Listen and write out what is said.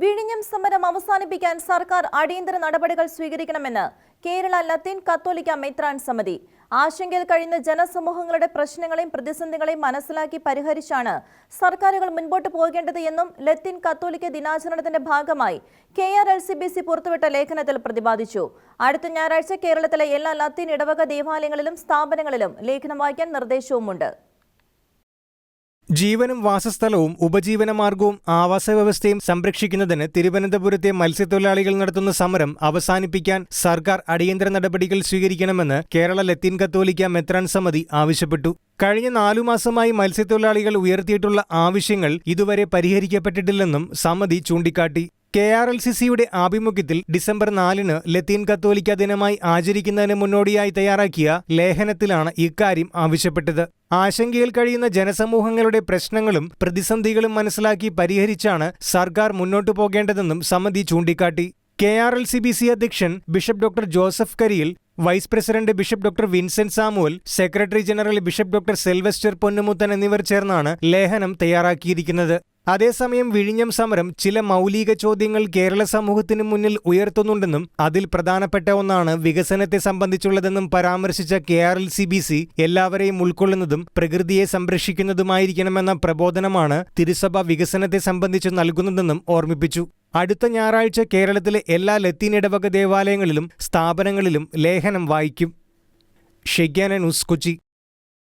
വിഴിഞ്ഞം സമരം അവസാനിപ്പിക്കാൻ സർക്കാർ അടിയന്തര നടപടികൾ സ്വീകരിക്കണമെന്ന് കേരള ലത്തീൻ കത്തോലിക്ക മെത്രാൻ സമിതി. ആശങ്കയിൽ കഴിയുന്ന ജനസമൂഹങ്ങളുടെ പ്രശ്നങ്ങളെയും പ്രതിസന്ധികളെയും മനസ്സിലാക്കി പരിഹരിച്ചാണ് സർക്കാരുകൾ മുൻപോട്ട് പോകേണ്ടത് എന്നും ലത്തീൻ കത്തോലിക്ക ദിനാചരണത്തിന്റെ ഭാഗമായി K R L C B C പുറത്തുവിട്ട ലേഖനത്തിൽ പ്രതിപാദിച്ചു. അടുത്ത ഞായറാഴ്ച കേരളത്തിലെ എല്ലാ ലത്തീൻ ഇടവക ദേവാലയങ്ങളിലും സ്ഥാപനങ്ങളിലും ലേഖനം വായിക്കാൻ നിർദ്ദേശവുമുണ്ട്. ജീവനും വാസസ്ഥലവും ഉപജീവനമാർഗവും ആവാസ വ്യവസ്ഥയും സംരക്ഷിക്കുന്നതിന് തിരുവനന്തപുരത്തെ മത്സ്യത്തൊഴിലാളികൾ നടത്തുന്ന സമരം അവസാനിപ്പിക്കാൻ സർക്കാർ അടിയന്തര നടപടികൾ സ്വീകരിക്കണമെന്ന് കേരള ലത്തീൻ കത്തോലിക്ക മെത്രാൻ സമിതി ആവശ്യപ്പെട്ടു. കഴിഞ്ഞ നാലു മാസമായി മത്സ്യത്തൊഴിലാളികൾ ഉയർത്തിയിട്ടുള്ള ആവശ്യങ്ങൾ ഇതുവരെ പരിഹരിക്കപ്പെട്ടിട്ടില്ലെന്നും സമിതി ചൂണ്ടിക്കാട്ടി. കെ ആർ എൽ സി സിയുടെ ആഭിമുഖ്യത്തിൽ ഡിസംബർ നാലിന് ലത്തീൻ കത്തോലിക്ക ദിനമായി ആചരിക്കുന്നതിന് മുന്നോടിയായി തയ്യാറാക്കിയ ലേഖനത്തിലാണ് ഇക്കാര്യം ആവശ്യപ്പെട്ടത്. ആശങ്കയിൽ കഴിയുന്ന ജനസമൂഹങ്ങളുടെ പ്രശ്നങ്ങളും പ്രതിസന്ധികളും മനസ്സിലാക്കി പരിഹരിച്ചാണ് സർക്കാർ മുന്നോട്ടു പോകേണ്ടതെന്നും സമിതി ചൂണ്ടിക്കാട്ടി. K R L C B C അധ്യക്ഷൻ bishop doctor Joseph Kariyil vice president bishop doctor Vincent Samuel secretary general bishop doctor Selvister Ponnumuthan എന്നിവർ ചേർന്നാണ് ലേഖനം തയ്യാറാക്കിയിരിക്കുന്നത്. അതേസമയം വിഴിഞ്ഞം സമരം ചില മൗലിക ചോദ്യങ്ങൾ കേരള സമൂഹത്തിന് മുന്നിൽ ഉയർത്തുന്നുണ്ടെന്നും അതിൽ പ്രധാനപ്പെട്ട ഒന്നാണ് വികസനത്തെ സംബന്ധിച്ചുള്ളതെന്നും പരാമർശിച്ച K R L C B C എല്ലാവരെയും ഉൾക്കൊള്ളുന്നതും പ്രകൃതിയെ സംരക്ഷിക്കുന്നതുമായിരിക്കണമെന്ന പ്രബോധനമാണ് തിരുസഭ വികസനത്തെ സംബന്ധിച്ച് നൽകുന്നതെന്നും ഓർമ്മിപ്പിച്ചു. അടുത്ത ഞായറാഴ്ച കേരളത്തിലെ എല്ലാ ലത്തീൻ ഇടവക ദേവാലയങ്ങളിലും സ്ഥാപനങ്ങളിലും ലേഖനം വായിക്കും. ഷെഗ്യാന ന്യൂസ് കൊച്ചി.